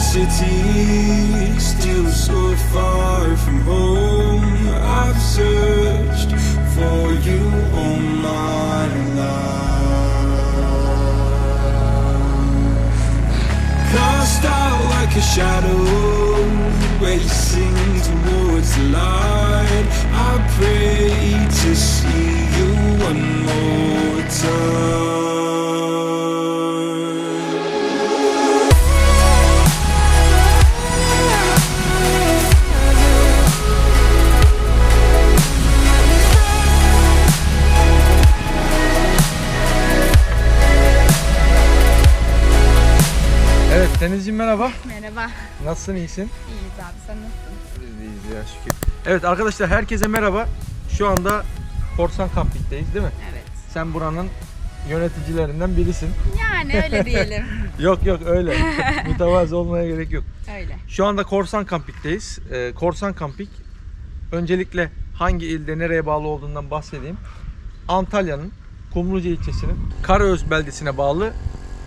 city, still so far from home. I've searched for you all my life. Cast out like a shadow, racing towards the light. I pray to see merhaba. Nasılsın iyisin? İyiyiz abi sen nasılsın? Biz de iyiyiz ya şükür. Evet arkadaşlar herkese merhaba. Şu anda Korsan Camping'deyiz değil mi? Evet. Sen buranın yöneticilerinden birisin. Yani öyle diyelim. Yok yok öyle. Mütevazı olmaya gerek yok. öyle. Şu anda Korsan Camping'deyiz. Ee, Korsan Camping öncelikle hangi ilde nereye bağlı olduğundan bahsedeyim. Antalya'nın Kumluca ilçesinin Karaöz beldesine bağlı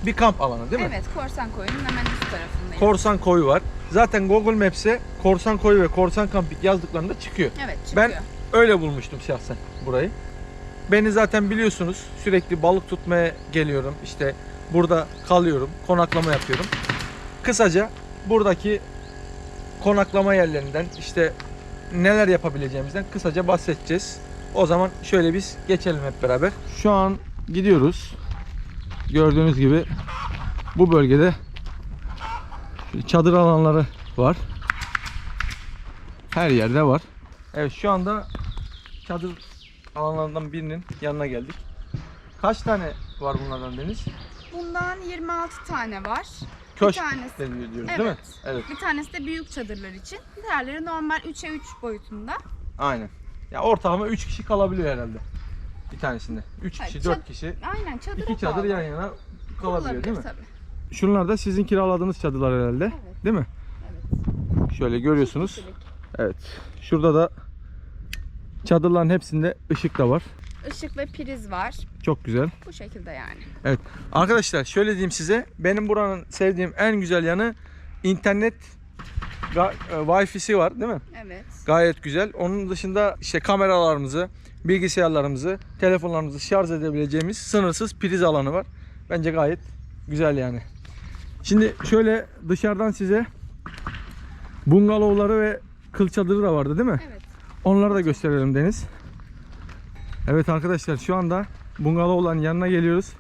bir kamp alanı değil mi? Evet Korsan Koyun'un hemen üst tarafındayım. Korsan Koyu var. Zaten Google Maps'e Korsan Koyu ve Korsan Camping yazdıklarında çıkıyor. evet çıkıyor. Ben öyle bulmuştum şahsen burayı. Beni zaten biliyorsunuz sürekli balık tutmaya geliyorum. İşte burada kalıyorum, konaklama yapıyorum. Kısaca buradaki konaklama yerlerinden işte neler yapabileceğimizden kısaca bahsedeceğiz. O zaman şöyle biz geçelim hep beraber. Şu an gidiyoruz. Gördüğünüz gibi bu bölgede çadır alanları var. Her yerde var. Evet şu anda çadır alanlarından birinin yanına geldik. Kaç tane var bunlardan Deniz? Bundan 26 tane var. Köşk tanesi- deniliyor diyoruz Evet. değil mi? Evet. Bir tanesi de büyük çadırlar için. Diğerleri normal 3'e 3 boyutunda. Aynen. Ya ortalama 3 kişi kalabiliyor herhalde. Bir tanesinde. 3 Hayır, kişi, çad- 4 kişi. Aynen çadıra iki çadır bağlı. yan yana kalabiliyor değil mi? Tabii. Şunlar da sizin kiraladığınız çadırlar herhalde. Evet. Değil mi? Evet. Şöyle görüyorsunuz. Kişilik. Evet. Şurada da çadırların hepsinde ışık da var. Işık ve priz var. Çok güzel. Bu şekilde yani. Evet. Arkadaşlar şöyle diyeyim size. Benim buranın sevdiğim en güzel yanı internet ga- e, Wi-Fi'si var değil mi? Evet. Gayet güzel. Onun dışında işte kameralarımızı, bilgisayarlarımızı, telefonlarımızı şarj edebileceğimiz sınırsız priz alanı var. Bence gayet güzel yani. Şimdi şöyle dışarıdan size bungalovları ve kıl çadırı da vardı değil mi? Evet. Onları da gösterelim Deniz. Evet arkadaşlar şu anda bungalovların yanına geliyoruz.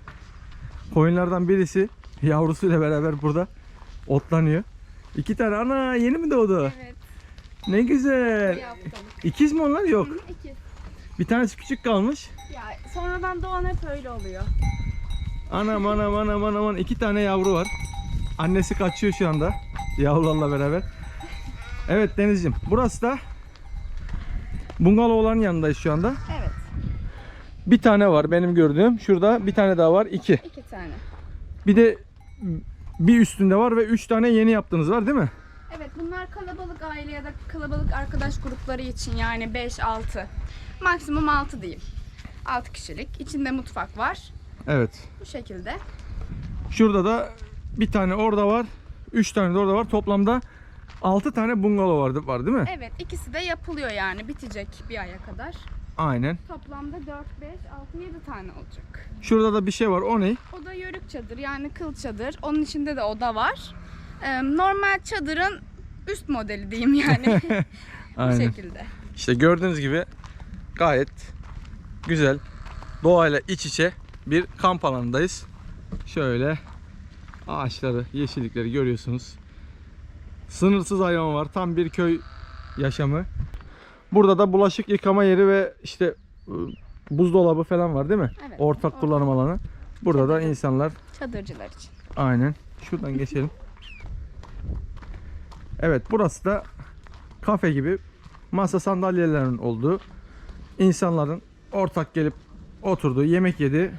Koyunlardan birisi yavrusuyla beraber burada otlanıyor. İki tane ana yeni mi doğdu? Evet. Ne güzel. İkiz mi onlar? Yok. İki. Bir tanesi küçük kalmış. Ya sonradan doğan hep öyle oluyor. Anam anam anam anam anam. iki tane yavru var. Annesi kaçıyor şu anda. Yavrularla beraber. Evet Denizciğim. Burası da bungalovların yanındayız şu anda. Evet. Bir tane var benim gördüğüm. Şurada bir tane daha var. iki. iki tane. Bir de bir üstünde var ve üç tane yeni yaptığınız var değil mi? Evet bunlar kalabalık aile ya da kalabalık arkadaş grupları için yani 5-6. Maksimum 6 diyeyim. 6 kişilik. İçinde mutfak var. Evet. Bu şekilde. Şurada da bir tane orada var. Üç tane de orada var. Toplamda altı tane bungalov var, var değil mi? Evet ikisi de yapılıyor yani bitecek bir aya kadar. Aynen. Toplamda 4, 5, 6, 7 tane olacak. Şurada da bir şey var. O ne? O da yörük çadır yani kıl çadır. Onun içinde de oda var. Ee, normal çadırın üst modeli diyeyim yani. Bu Aynen. şekilde. İşte gördüğünüz gibi gayet güzel doğayla iç içe bir kamp alanındayız. Şöyle ağaçları, yeşillikleri görüyorsunuz. Sınırsız hayvan var. Tam bir köy yaşamı. Burada da bulaşık yıkama yeri ve işte ıı, buzdolabı falan var değil mi? Evet. Ortak kullanım alanı. Burada da insanlar Çadırcılar için. Aynen. Şuradan geçelim. Evet burası da kafe gibi masa sandalyelerin olduğu insanların ortak gelip oturduğu yemek yediği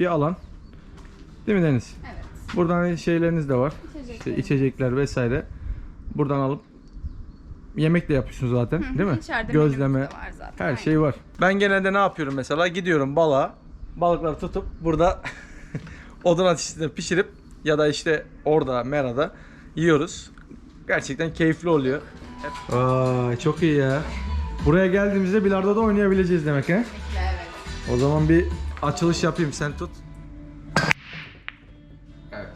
bir alan. Değil mi Deniz? Evet. Buradan şeyleriniz de var. İşte İçecekler. içecekler vesaire. Buradan alıp yemek de yapıyorsunuz zaten değil mi? İçeride Gözleme var zaten. her Aynen. şey var. Ben genelde ne yapıyorum mesela? Gidiyorum balığa. Balıkları tutup burada odun ateşinde pişirip ya da işte orada merada yiyoruz. gerçekten keyifli oluyor. Vay çok iyi ya. Buraya geldiğimizde bilardo da oynayabileceğiz demek he? Evet. O zaman bir açılış yapayım sen tut. Evet.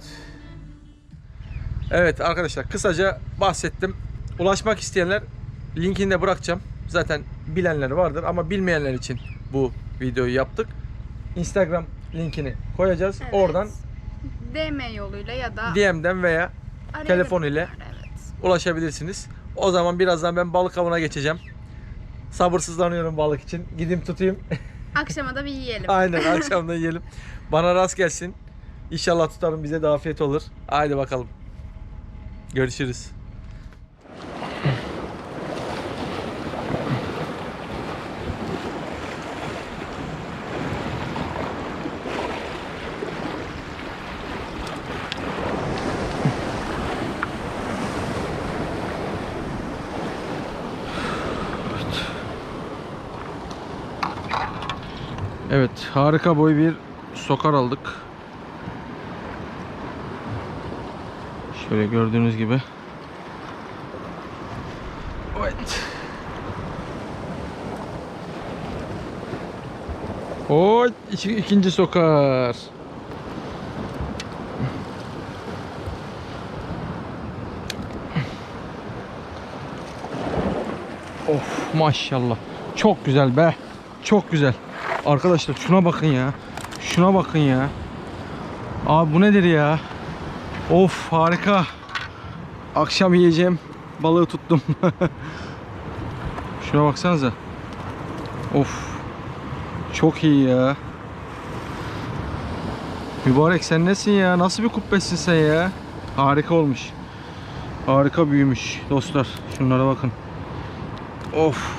Evet arkadaşlar kısaca bahsettim. Ulaşmak isteyenler linkini de bırakacağım. Zaten bilenler vardır ama bilmeyenler için bu videoyu yaptık. Instagram linkini koyacağız. Evet. Oradan DM yoluyla ya da DM'den veya telefon ile Evet. ulaşabilirsiniz. O zaman birazdan ben balık avına geçeceğim. Sabırsızlanıyorum balık için. Gideyim tutayım. Akşama da bir yiyelim. Aynen akşam da yiyelim. Bana rast gelsin. İnşallah tutarım bize de afiyet olur. Haydi bakalım. Görüşürüz. Evet, harika boy bir sokar aldık. Şöyle gördüğünüz gibi. Evet. İki- ikinci sokar. Of maşallah. Çok güzel be. Çok güzel. Arkadaşlar şuna bakın ya. Şuna bakın ya. Abi bu nedir ya? Of harika. Akşam yiyeceğim balığı tuttum. şuna baksanıza. Of. Çok iyi ya. Mübarek sen nesin ya? Nasıl bir kubbesin sen ya? Harika olmuş. Harika büyümüş dostlar. Şunlara bakın. Of.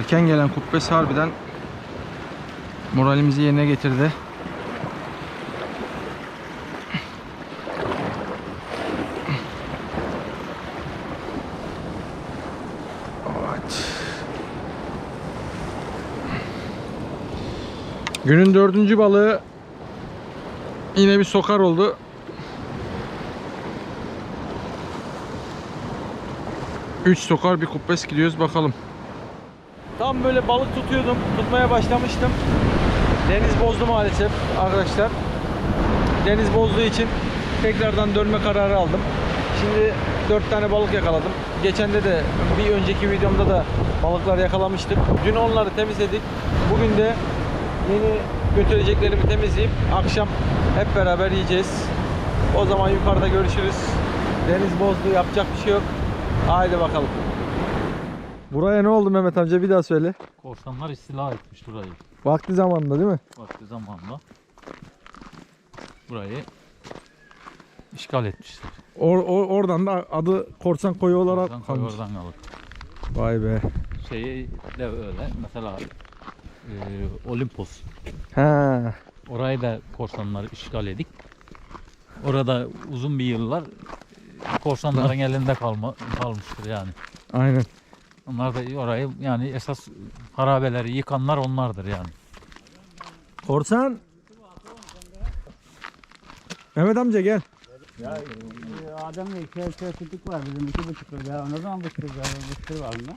Erken gelen kubbesi harbiden moralimizi yerine getirdi. Evet. Günün dördüncü balığı yine bir sokar oldu. Üç sokar bir kubbes gidiyoruz bakalım. Tam böyle balık tutuyordum. Tutmaya başlamıştım. Deniz bozdu maalesef arkadaşlar. Deniz bozduğu için tekrardan dönme kararı aldım. Şimdi 4 tane balık yakaladım. Geçende de bir önceki videomda da balıklar yakalamıştık. Dün onları temizledik. Bugün de yeni götüreceklerimi temizleyip akşam hep beraber yiyeceğiz. O zaman yukarıda görüşürüz. Deniz bozdu yapacak bir şey yok. Haydi bakalım. Buraya ne oldu Mehmet amca bir daha söyle. Korsanlar istila etmiş burayı Vakti zamanında değil mi? vakti zamanla. Burayı işgal etmişler. Or, or- oradan da adı Korsan Koyu olarak Oradan koy, kalmış. oradan alıp. Vay be. Şeyi de öyle. Mesela e, Olimpos. He. Orayı da korsanlar işgal edik. Orada uzun bir yıllar korsanların elinde kalma, kalmıştır yani. Aynen. Onlar da orayı yani esas harabeleri yıkanlar onlardır yani. Korsan. Mehmet amca gel. Ya e, adamın iki ölçü kütük var bizim iki buçuk lira. Ne zaman buçuk lira? Buçuk lira var mı?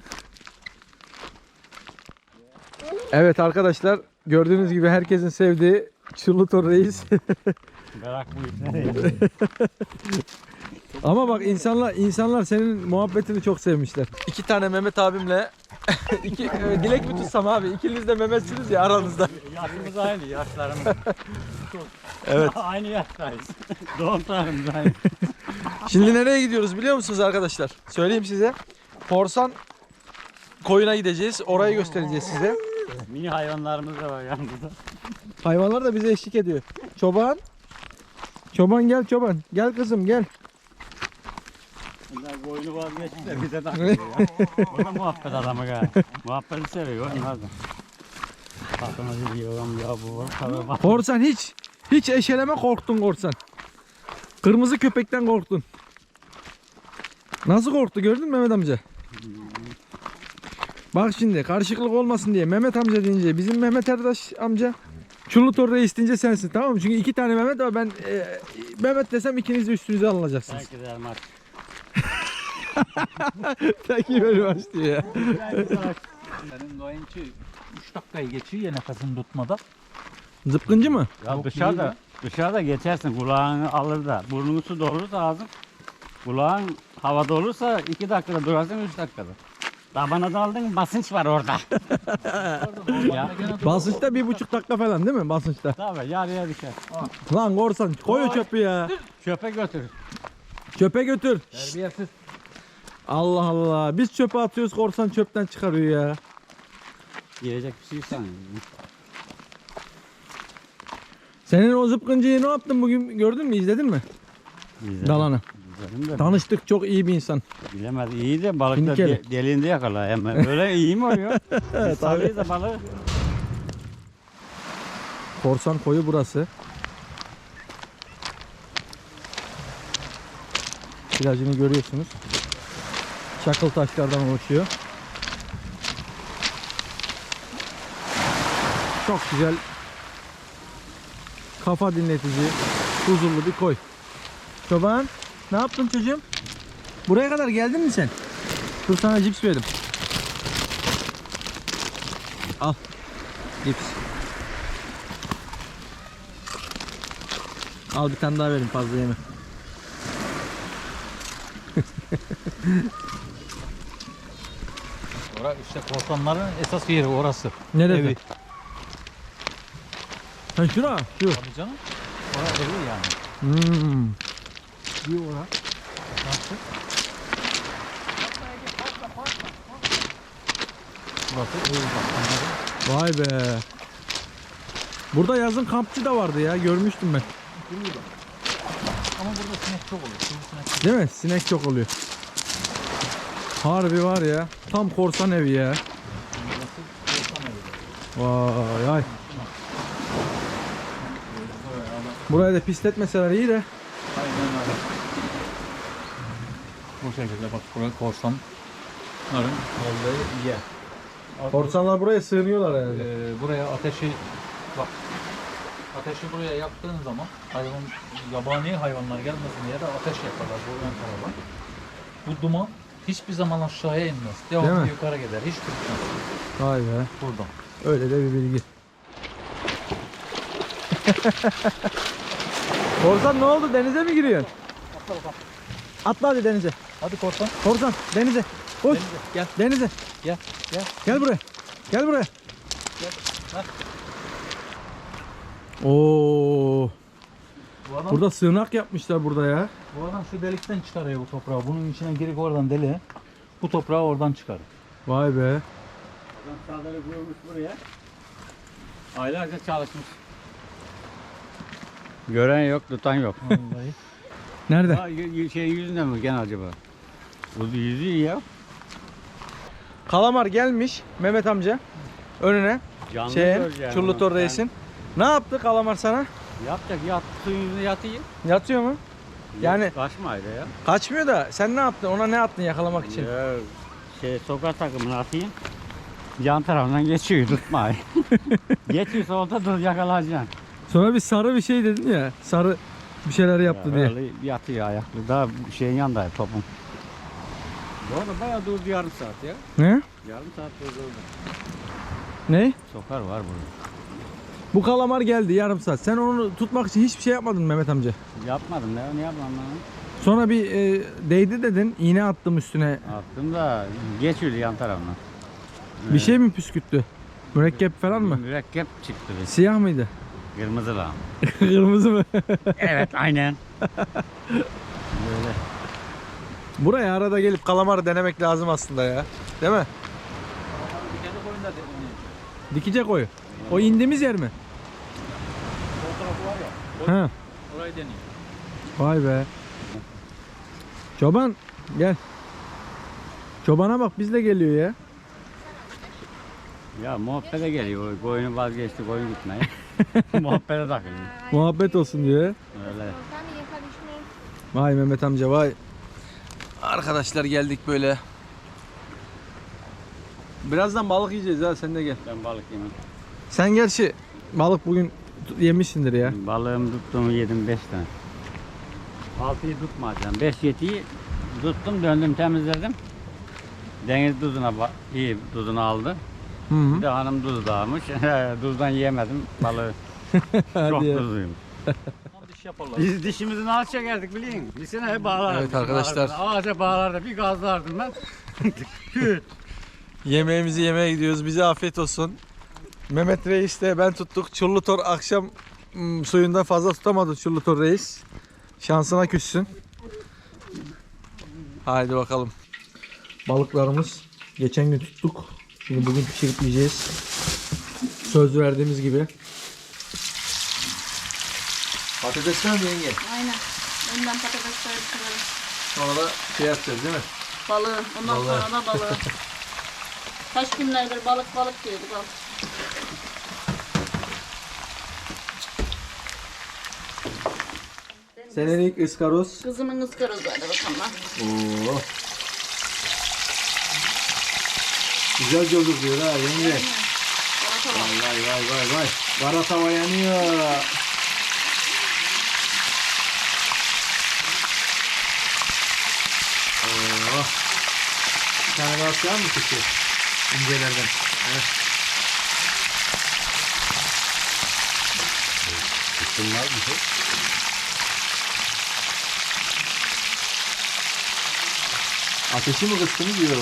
Evet arkadaşlar gördüğünüz gibi herkesin sevdiği Çırlıtor Reis. Merak bu işler. Ama bak insanlar insanlar senin muhabbetini çok sevmişler. İki tane Mehmet abimle iki, e, dilek mi tutsam abi? İkiniz de Mehmetsiniz ya aranızda. Yaşımız aynı yaşlarımız. Evet. aynı yaştayız. Doğum tarihimiz aynı. Şimdi nereye gidiyoruz biliyor musunuz arkadaşlar? Söyleyeyim size. Korsan koyuna gideceğiz. Orayı göstereceğiz size. Mini hayvanlarımız da var yanımızda. Hayvanlar da bize eşlik ediyor. Çoban. Çoban gel çoban. Gel kızım gel. Bunlar boynu vazgeçti de bize takılıyor. O da muhabbet adamı galiba. Muhabbeti seviyor onlar da. Aklına geliyor ya bu var. Bak. Korsan hiç hiç eşeleme korktun korsan. Kırmızı köpekten korktun. Nasıl korktu gördün mü Mehmet amca? Bak şimdi karışıklık olmasın diye Mehmet amca deyince bizim Mehmet Erdaş amca Çullutor Reis deyince sensin tamam mı? Çünkü iki tane Mehmet var ben e, Mehmet desem ikiniz de üstünüze alınacaksınız. Belki de elmas. Peki böyle başlıyor ya. Senin doyuncu 3 dakikayı geçiyor ya nefesini tutmada. Zıpkıncı mı? Ya Yok, dışarıda, değil dışarıda geçersin kulağını alır da burnunu su dolursa ağzın kulağın havada olursa iki dakikada durarsın üç dakikada. Tabana daldın basınç var orada. ya. Basınçta bir buçuk dakika falan değil mi basınçta? Tabii yarıya düşer. Lan korsan koy o çöpü ya. Çöpe götür. Çöpe götür. Terbiyesiz. Allah Allah. Biz çöpe atıyoruz korsan çöpten çıkarıyor ya. Yiyecek bir şey sanıyorum. Senin o zıpkıncıyı ne yaptın bugün gördün mü izledin mi? İzledim. Dalanı. İzledim de Tanıştık çok iyi bir insan. bilemez. İyi de balık da Finkeli. de, deliğinde yakala hemen. Öyle iyi mi oluyor? Biz salıyız da balığı. Korsan koyu burası. Plajını görüyorsunuz. Çakıl taşlardan oluşuyor. Çok güzel kafa dinletici, huzurlu bir koy. Çoban, ne yaptın çocuğum? Buraya kadar geldin mi sen? Dur sana cips verdim. Al. Cips. Al bir tane daha verin fazla yeme. Orası işte korsanların esas yeri orası. Nerede? Evi. Ha şura, şu. Tabii canım. Orası evi yani. Hmm. Bir ora. Nasıl? Burası evi bak. Vay be. Burada yazın kampçı da vardı ya, görmüştüm ben. Ama burada sinek çok olur. Sivrisinek çok Değil mi? Sinek çok oluyor. Harbi var ya. Tam korsan evi ya. Vay ay. Burayı da pisletmeseler iyi de. Aynen öyle. Bu şekilde bak burası korsanların olduğu yer. Korsanlar buraya sığınıyorlar herhalde. Ee, buraya ateşi bak ateşi buraya yaktığın zaman hayvan yabani hayvanlar gelmesin diye de ateş yaparlar bu ön tarafa. Bu duman hiçbir zaman aşağıya inmez. Devamlı mi? yukarı gider. Hiç tutmaz Vay be. buradan. Öyle de bir bilgi. Korsan ne oldu? Denize mi giriyorsun? Atla hadi denize. Hadi korsan. Korsan denize. Koş. Denize, Gel Denize. gel gel. Gel buraya. Gel buraya. Gel. Hah. Oo. Bu adam, Burada sığınak yapmışlar burada ya. bu adam şu delikten çıkarıyor bu toprağı. Bunun içine girip oradan deliğe. Bu toprağı oradan çıkarır. Vay be. Adam çadırı kurmuş buraya. Aylarca çalışmış. Gören yok, tutan yok. Vallahi. Nerede? Ha, y- y- şey yüzünden mi gene acaba? Bu yüzüyor ya. Kalamar gelmiş Mehmet amca önüne. Canlı Şey, Çullutor. Reis'in. Ne yaptı kalamar sana? Ben- Yapacak, yat, suyun yüzüne yatayım. Yatıyor mu? Yani- Kaçmaydı ya. Kaçmıyor da sen ne yaptın? Ona ne attın yakalamak için? Ya, şey, sokak takımını atayım. Yan tarafından geçiyor, tutmayı. Geçiyorsa orada dur yakalayacaksın. Sonra bir sarı bir şey dedin ya. Sarı bir şeyler yaptı Ya, diye. Öyle yatıyor ayaklı. Daha şeyin yanında topun. Orada bayağı durdu yarım saat ya. Ne? Yarım saat durdu orada. Ne? Sokar var burada. Bu kalamar geldi yarım saat. Sen onu tutmak için hiçbir şey yapmadın Mehmet amca. Yapmadım ne, ne yapmam lan? Sonra bir e, değdi dedin. iğne attım üstüne. Attım da geçiyordu yan tarafına. Bir şey mi püskürttü? Mürekkep falan mı? Mürekkep çıktı bir. Siyah mıydı? Kırmızı lan. Kırmızı mı? evet aynen. Böyle. Buraya arada gelip kalamar denemek lazım aslında ya. Değil mi? Dikecek oyu. O indiğimiz yer mi? Ha. Orayı deniyor. Vay be. Çoban gel. Çobana bak bizle geliyor ya. Ya muhabbete geliyor. Koyunu vazgeçti koyun gitmeye. muhabbete takılıyor. Muhabbet olsun diyor. Öyle. Vay Mehmet amca vay. Arkadaşlar geldik böyle Birazdan balık yiyeceğiz ha sen de gel. Ben balık yemem. Sen gerçi balık bugün yemişsindir ya. Balığım tuttuğumu yedim 5 tane. 6'yı tutmayacağım. 5 yetiyi tuttum döndüm temizledim. Deniz tuzuna iyi tuzunu aldı. Hı hı. Bir de hanım tuz da almış. Tuzdan yiyemedim balığı. Çok Hadi ya. tuzluyum. Biz dişimizin ağaç çekerdik biliyor musun? Bir sene hep bağlardık. Evet arkadaşlar. Bağlardık. Ağaca bağlardı bir gazlardım ben. Yemeğimizi yemeye gidiyoruz. Bize afiyet olsun. Mehmet Reis de ben tuttuk. Çullutor akşam mm, suyunda fazla tutamadı Çullutor Reis. Şansına küssün. Haydi bakalım. Balıklarımız geçen gün tuttuk. Şimdi bugün pişirip yiyeceğiz. Söz verdiğimiz gibi. Patatesler mi yenge? Aynen. Önden patatesleri kırarım. Sonra da şey yapacağız değil mi? Balığı. Ondan Balığı. sonra da balığı. Kaç günlerdir balık balık diyorduk al. Senin ilk ıskaroz. Kızımın ıskarız hadi bakalım lan. Oo. Güzel gözüküyor ha yenge. Vay vay vay vay vay. Kara tava yanıyor. Oo. Bir tane daha sığar mı peki? İncelerden. Evet. Bunlar bir Ateşi mi kıstınız diyor.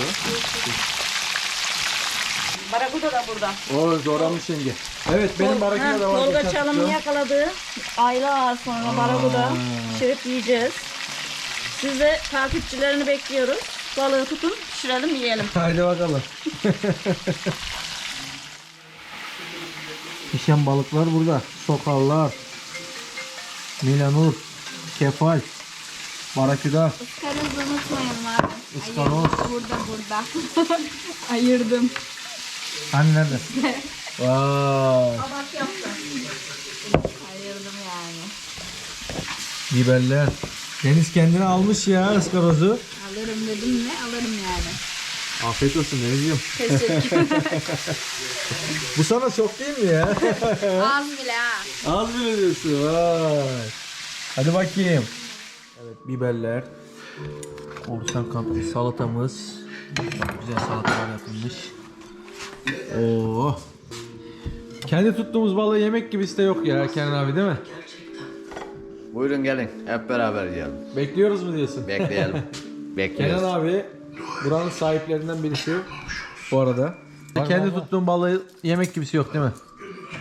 Barakuda da burada. Oo doğranmış yenge. Evet benim barakina da var. Tolga geçen çalımı tuttuğum. yakaladı. Aylar sonra barakuda pişirip yiyeceğiz. Siz de takipçilerini bekliyoruz. Balığı tutun, pişirelim, yiyelim. Haydi bakalım. Pişen balıklar burada. Sokallar, milanur, kefal, baraküda, Iskarızı unutmayın var. ıskanoz. Burada burada. Ayırdım. Hani nerede? Vay. Kabak yaptım. Ayırdım yani. Biberler. Deniz kendine almış ya ıskarozu. Alırım dedim mi alırım yani. Afiyet olsun Denizciğim. Teşekkür Bu sana çok değil mi ya? Az bile ha. Az bile diyorsun. Vay. Hadi bakayım. Evet biberler. Korsan kampı salatamız. Çok güzel salatalar yapılmış. Oo. Kendi tuttuğumuz balığı yemek gibisi de yok ya Kenan abi değil mi? Buyurun gelin hep beraber yiyelim. Bekliyoruz mu diyorsun? Bekleyelim. Kenan Bekliyoruz. abi buranın sahiplerinden birisi bu arada. Kendi tuttuğun balığı yemek gibisi yok değil mi?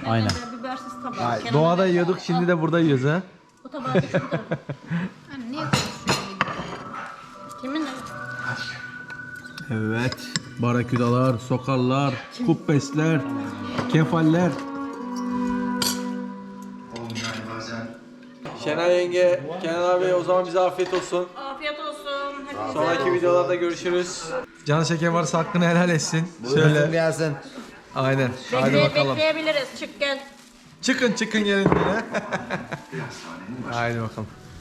Aynen. Bibersiz tabak. Doğada yiyorduk şimdi de burada yiyoruz ha. Bu tabağı Evet. Baraküdalar, sokallar, kuppesler, kefaller. Şenay yenge, Kenan abi o zaman bize afiyet olsun. Afiyet olsun. Hepinize. Sonraki videolarda görüşürüz. Can şeker varsa hakkını helal etsin. Buyurun Söyle. gelsin. Aynen. Hadi Bekle- bakalım. bekleyebiliriz. Çık gel. Çıkın çıkın gelin diye. Haydi bakalım.